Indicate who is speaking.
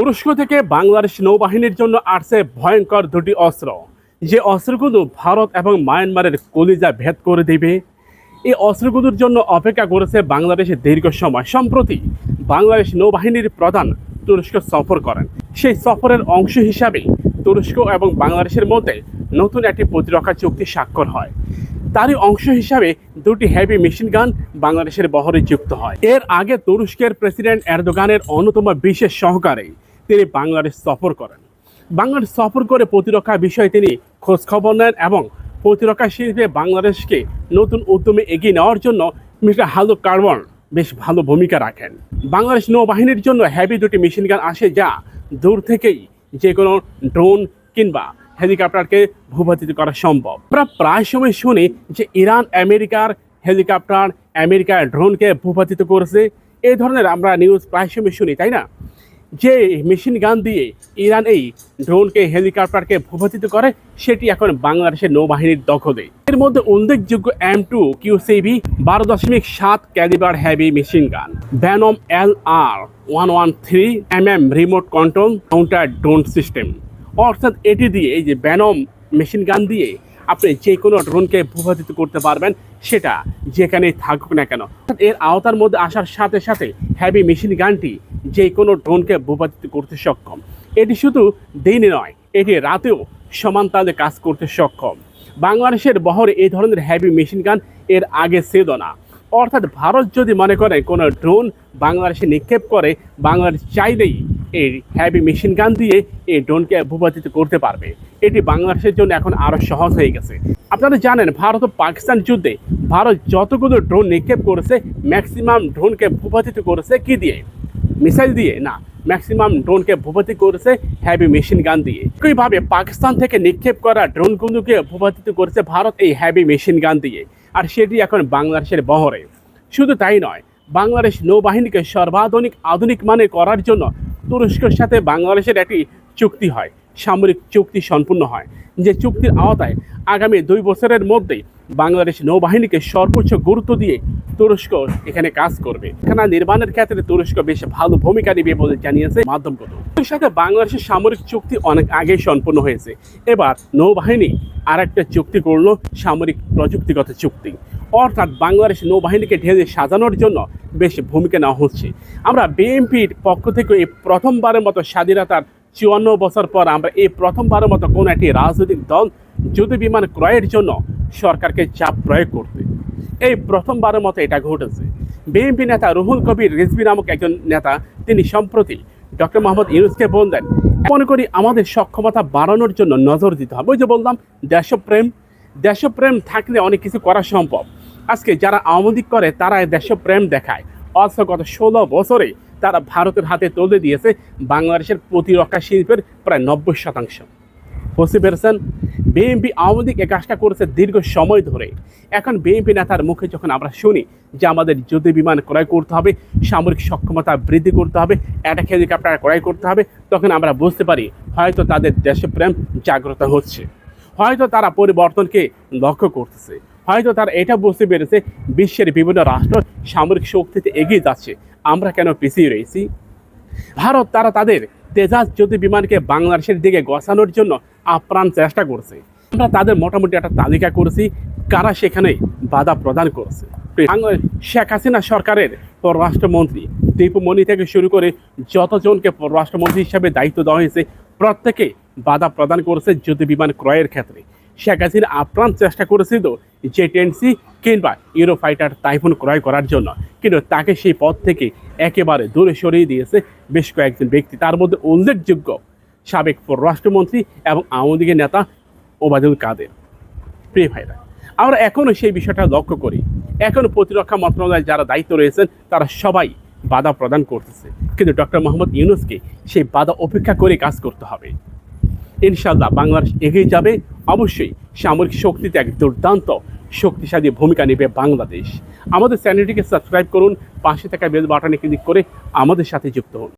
Speaker 1: তুরস্ক থেকে বাংলাদেশ নৌবাহিনীর জন্য আসছে ভয়ঙ্কর দুটি অস্ত্র। যে অস্ত্রগুলো ভারত এবং মায়ানমারের কলিজা ভেদ করে দেবে, এই অস্ত্রগুলোর জন্য অপেক্ষা করেছে বাংলাদেশে দীর্ঘ সময়। সম্প্রতি বাংলাদেশ নৌবাহিনীর প্রধান তুরস্ক সফর করেন। সেই সফরের অংশ হিসাবে তুরস্ক এবং বাংলাদেশের মধ্যে নতুন একটি প্রতিরক্ষা চুক্তি স্বাক্ষর হয়। তারই অংশ হিসাবে দুটি হেভি মেশিন গান বাংলাদেশের বহরে যুক্ত হয়। এর আগে তুরস্কের প্রেসিডেন্ট এরদোগানের অন্যতম বিশেষ সহকারে তিনি বাংলাদেশ সফর করেন। বাংলাদেশ সফর করে প্রতিরক্ষা বিষয়ে তিনি খোঁজখবর নেন এবং প্রতিরক্ষা শিল্পে বাংলাদেশকে নতুন উদ্যমে এগিয়ে নেওয়ার জন্য মিস্টার হালু কার্বন বেশ ভালো ভূমিকা রাখেন। বাংলাদেশ নৌবাহিনীর জন্য হেভি দুটি মেশিন গান আসে যা দূর থেকেই যে কোনো ড্রোন কিংবা হেলিকপ্টারকে ভূপাতিত করা সম্ভব। আমরা প্রায় সময় শুনি যে ইরান, আমেরিকার হেলিকপ্টার, আমেরিকার ড্রোনকে ভূপাতিত করেছে। এই ধরনের আমরা নিউজ প্রায় সময় শুনি, তাই না? যে মেশিন গান দিয়ে ইরান এই ড্রোনকে, হেলিকপ্টারকে ভূপাতিত করে, সেটি এখন বাংলাদেশের নৌবাহিনীর দখলে। এর মধ্যে উল্লেখযোগ্য এম টু, কিউ কিউসিবি বারো দশমিক সাত calibre heavy machine gun. ব্যানম L R one one three M M remote control counter drone system. অর্থাৎ এটি দিয়ে এই যে ব্যানম মেশিন গান দিয়ে আপনি যে কোনো ড্রোনকে ভূপাতিত করতে পারবেন, সেটা যেখানেই থাকুক না কেন। এর আওতার মধ্যে আসার সাথে সাথে হ্যাভি মেশিন গানটি যে কোনো ড্রোনকে ভূপাতিত করতে সক্ষম। এটি শুধু দিনে নয়, এটি রাতেও সমান তালে কাজ করতে সক্ষম। বাংলাদেশের বহরে এই ধরনের হ্যাভি মেশিন গান এর আগে ছিল না। অর্থাৎ ভারত যদি মনে করে কোনো ড্রোন বাংলাদেশে নিক্ষেপ করে, বাংলাদেশ চাইলেই এই হ্যাভি মেশিন গান দিয়ে এই ড্রোনকে ভূপাতিত করতে পারবে। এটি বাংলাদেশের জন্য এখন আরও সহজ হয়ে গেছে। আপনারা জানেন, ভারত ও পাকিস্তান যুদ্ধে ভারত যতগুলো ড্রোন নিক্ষেপ করেছে ম্যাক্সিমাম ড্রোনকে ভূপাতিত করেছে কি দিয়ে? মিসাইল দিয়ে? না ম্যাক্সিমাম ড্রোনকে ভূপাতিত করেছে হ্যাভি মেশিন গান দিয়ে। একইভাবে পাকিস্তান থেকে নিক্ষেপ করা ড্রোনগুলোকে ভূপাতিত করেছে ভারত এই হ্যাভি মেশিন গান দিয়ে। আর সেটি এখন বাংলাদেশের বহরে। শুধু তাই নয়, বাংলাদেশ নৌবাহিনীকে সর্বাধুনিক, আধুনিক মানে করার জন্য তুরস্কের সাথে বাংলাদেশের একটি চুক্তি হয়, সামরিক চুক্তি সম্পূর্ণ হয়। যে চুক্তির আওতায় আগামী দুই বছরের মধ্যেই বাংলাদেশ নৌবাহিনীকে সর্বোচ্চ গুরুত্ব দিয়ে তুরস্ক এখানে কাজ করবে। এখানে নির্মাণের ক্ষেত্রে তুরস্ক বেশ ভালো ভূমিকা নেবে বলে জানিয়েছে মাধ্যমগত এর সাথে বাংলাদেশের সামরিক চুক্তি অনেক আগেই সম্পন্ন হয়েছে। এবার নৌবাহিনী আর একটা চুক্তি করল, সামরিক প্রযুক্তিগত চুক্তি। অর্থাৎ বাংলাদেশ নৌবাহিনীকে ঢেলে সাজানোর জন্য বেশ ভূমিকা নেওয়া হচ্ছে। আমরা বিএনপির পক্ষ থেকে এই প্রথমবারের মতো স্বাধীনতার চুয়ান্ন বছর পর আমরা এই প্রথমবারের মতো কোনো একটি রাজনৈতিক দল যুদ্ধ বিমান ক্রয়ের জন্য সরকারকে চাপ প্রয়োগ করতে এই প্রথমবারের মতো এটা ঘটেছে। বিএনপি নেতা রুহুল কবির রিজভি নামক একজন নেতা, তিনি সম্প্রতি ডক্টর মোহাম্মদ ইউনুসকে বললেন, মনে করি আমাদের সক্ষমতা বাড়ানোর জন্য নজর দিতে হবে। ওই যে বললাম, দেশপ্রেম দেশপ্রেম থাকলে অনেক কিছু করা সম্ভব। আজকে যারা আওয়ামী লীগ করে, তারা দেশপ্রেম দেখায়। অথচ গত ষোলো বছরে তারা ভারতের হাতে তুলে দিয়েছে বাংলাদেশের প্রতিরক্ষা শিল্পের প্রায় নব্বই শতাংশ। বুঝতে পেরেছেন বিএনপি আওয়ামী লীগ এ কাজটা করেছে দীর্ঘ সময় ধরে। এখন বিএনপি নেতার মুখে যখন আমরা শুনি যে আমাদের যুদ্ধ বিমান ক্রয় করতে হবে, সামরিক সক্ষমতা বৃদ্ধি করতে হবে, অ্যাটাক হেলিকপ্টার ক্রয় করতে হবে, তখন আমরা বুঝতে পারি হয়তো তাদের দেশপ্রেম জাগ্রত হচ্ছে। হয়তো তারা পরিবর্তনকে লক্ষ্য করতেছে। হয়তো তারা এটা বুঝতে পেরেছে বিশ্বের বিভিন্ন রাষ্ট্র সামরিক শক্তিতে এগিয়ে যাচ্ছে। আমরা কেন পিছিয়ে রয়েছি? ভারত, তারা তাদের তেজাজ জ্যোতি বিমানকে বাংলাদেশের দিকে গছানোর জন্য আপ্রাণ চেষ্টা করছে। আমরা তাদের মোটামুটি একটা তালিকা করেছি, কারা সেখানে বাধা প্রদান করছে। শেখ হাসিনা সরকারের পররাষ্ট্রমন্ত্রী দীপমণি থেকে শুরু করে যতজনকে পররাষ্ট্রমন্ত্রী হিসাবে দায়িত্ব দেওয়া হয়েছে, প্রত্যেকে বাধা প্রদান করেছে জ্যোতি বিমান ক্রয়ের ক্ষেত্রে। শেখ হাসিনা আপ্রাণ চেষ্টা করেছিল যে টেনসি কিংবা ইউরো ফাইটার টাইফুন ক্রয় করার জন্য। কিন্তু তাকে সেই পদ থেকে একেবারে দূরে সরিয়ে দিয়েছে বেশ কয়েকজন ব্যক্তি। তার মধ্যে উল্লেখযোগ্য সাবেক পররাষ্ট্রমন্ত্রী এবং আওয়ামী লীগের নেতা ওবায়দুল কাদের। প্রিয় ভাইরা, আমরা এখনও সেই বিষয়টা লক্ষ্য করি। এখনও প্রতিরক্ষা মন্ত্রণালয়ে যারা দায়িত্ব রয়েছেন, তারা সবাই বাধা প্রদান করতেছে। কিন্তু ডক্টর মোহাম্মদ ইউনুসকে সেই বাধা উপেক্ষা করে কাজ করতে হবে। ইনশাল্লাহ বাংলাদেশ এগিয়ে যাবে। অবশ্যই সামরিক শক্তিতে এক দুর্দান্ত শক্তিশালী ভূমিকা নেবে বাংলাদেশ। আমাদের চ্যানেলটিকে সাবস্ক্রাইব করুন, পাশে থাকা বেল বাটনে ক্লিক করে আমাদের সাথে যুক্ত হন।